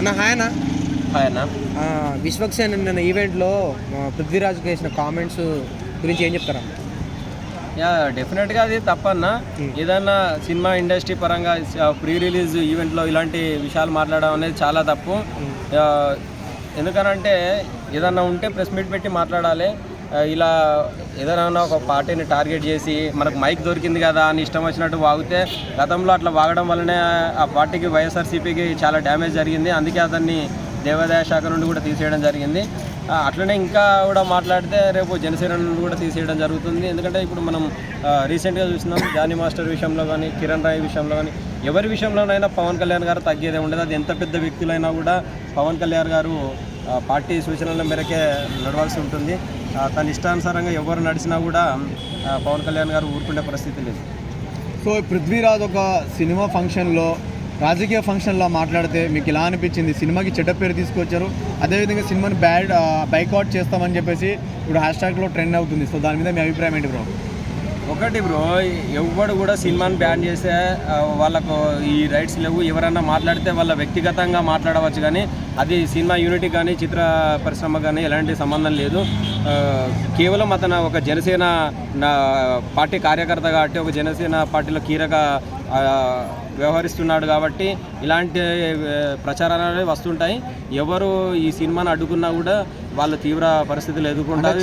అన్న హాయ్ అన్న. ఆయన ఆ, విశ్వక్సేన్ నిన్న ఈవెంట్లో పృథ్వీరాజ్కి వేసిన కామెంట్స్ గురించి ఏం చెప్తారా యా డెఫినెట్గా అది తప్పన్న. ఏదన్నా సినిమా ఇండస్ట్రీ పరంగా ప్రీ రిలీజ్ ఈవెంట్లో ఇలాంటి విషయాలు మాట్లాడడం అనేది చాలా తప్పు. ఎందుకనంటే ఏదన్నా ఉంటే ప్రెస్ మీట్ పెట్టి మాట్లాడాలి. ఇలా ఏదైనా ఒక పార్టీని టార్గెట్ చేసి మనకు మైక్ దొరికింది కదా అని ఇష్టం వచ్చినట్టు వాగితే గతంలో అట్లా వాగడం వల్లనే ఆ పార్టీకి వైఎస్ఆర్సీపీకి చాలా డ్యామేజ్ జరిగింది. అందుకే అతన్ని దేవాదాయ శాఖ నుండి కూడా తీసేయడం జరిగింది. అట్లనే ఇంకా కూడా మాట్లాడితే రేపు జనసేన నుండి కూడా తీసేయడం జరుగుతుంది. ఎందుకంటే ఇప్పుడు మనం రీసెంట్గా చూసినాం జానీ మాస్టర్ విషయంలో కానీ కిరణ్ రాయ్ విషయంలో కానీ ఎవరి విషయంలోనైనా పవన్ కళ్యాణ్ గారు తగ్గేదే ఉండదు. అది ఎంత పెద్ద వ్యక్తులైనా కూడా పవన్ కళ్యాణ్ గారు పార్టీ సూచనల మేరకే నడవాల్సి ఉంటుంది. తన ఇష్టానుసారంగా ఎవరు నడిచినా కూడా పవన్ కళ్యాణ్ గారు ఊరుకునే పరిస్థితి లేదు. సో పృథ్వీరాజ్ ఒక సినిమా ఫంక్షన్లో రాజకీయ ఫంక్షన్లో మాట్లాడితే మీకు ఇలా అనిపించింది? సినిమాకి చెడ్డ పేరు తీసుకొచ్చారు. అదేవిధంగా సినిమాని బ్యాడ్ బైకౌట్ చేస్తామని చెప్పేసి ఇప్పుడు హ్యాష్ ట్యాగ్లో ట్రెండ్ అవుతుంది. సో దాని మీద మీ అభిప్రాయం ఏంటి బ్రో? ఒకటి బ్రో ఎవ్వడు కూడా సినిమాని బ్యాన్ చేస్తే ఆ, వాళ్ళకు ఈ రైట్స్ లేవు. ఎవరైనా మాట్లాడితే వాళ్ళ వ్యక్తిగతంగా మాట్లాడవచ్చు కానీ అది సినిమా యూనిటీ కానీ చిత్ర పరిశ్రమ కానీ ఎలాంటి సంబంధం లేదు. కేవలం అతను ఒక జనసేన పార్టీ కార్యకర్త కాబట్టి ఒక జనసేన పార్టీలో కీలక వ్యవహరిస్తున్నాడు కాబట్టి ఇలాంటి ప్రచారాలు అనేవి వస్తుంటాయి. ఎవరు ఈ సినిమాని అడ్డుకున్నా కూడా వాళ్ళు తీవ్ర పరిస్థితులు ఎదుర్కొంటారు.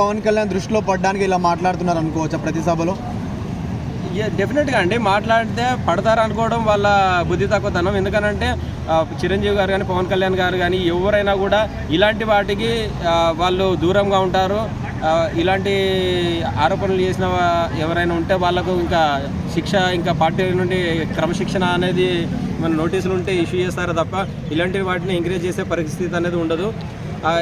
పవన్ కళ్యాణ్ దృష్టిలో పడడానికి ఇలా మాట్లాడుతున్నారు అనుకోవచ్చా ప్రతి సభలో? డెఫినెట్గా అండి. మాట్లాడితే పడతారు అనుకోవడం వాళ్ళ బుద్ధి తక్కువతనం. ఎందుకనంటే చిరంజీవి గారు కానీ పవన్ కళ్యాణ్ గారు కానీ ఎవరైనా కూడా ఇలాంటి వాటికి వాళ్ళు దూరంగా ఉంటారు. ఇలాంటి ఆరోపణలు చేసిన ఎవరైనా ఉంటే వాళ్ళకు ఇంకా శిక్ష ఇంకా పార్టీ నుండి క్రమశిక్షణ అనేది మన నోటీసులు ఉంటే ఇష్యూ చేస్తారు తప్ప ఇలాంటి వాటిని ఎంకరేజ్ చేసే పరిస్థితి అనేది ఉండదు.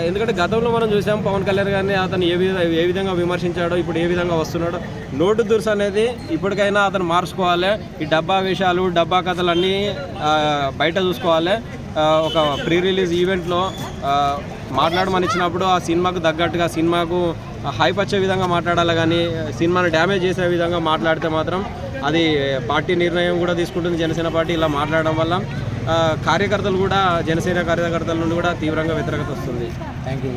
ఎందుకంటే గతంలో మనం చూసాం పవన్ కళ్యాణ్ గారిని అతను ఏ విధంగా ఏ విధంగా విమర్శించాడో ఇప్పుడు ఏ విధంగా వస్తున్నాడో. నోటు దుర్స్ అనేది ఇప్పటికైనా అతను మార్చుకోవాలి. ఈ డబ్బా విషయాలు డబ్బా కథలు అన్నీ బయట చూసుకోవాలి. ఒక ప్రీ రిలీజ్ ఈవెంట్లో మాట్లాడమని ఇచ్చినప్పుడు ఆ సినిమాకు తగ్గట్టుగా సినిమాకు హైప్ వచ్చే విధంగా మాట్లాడాలి కానీ సినిమాను డ్యామేజ్ చేసే విధంగా మాట్లాడితే మాత్రం అది పార్టీ నిర్ణయం కూడా తీసుకుంటుంది. జనసేన పార్టీ ఇలా మాట్లాడడం వల్ల కార్యకర్తలు కూడా జనసేన కార్యకర్తల నుండి కూడా తీవ్రంగా వ్యతిరేకత వస్తుంది. Thank you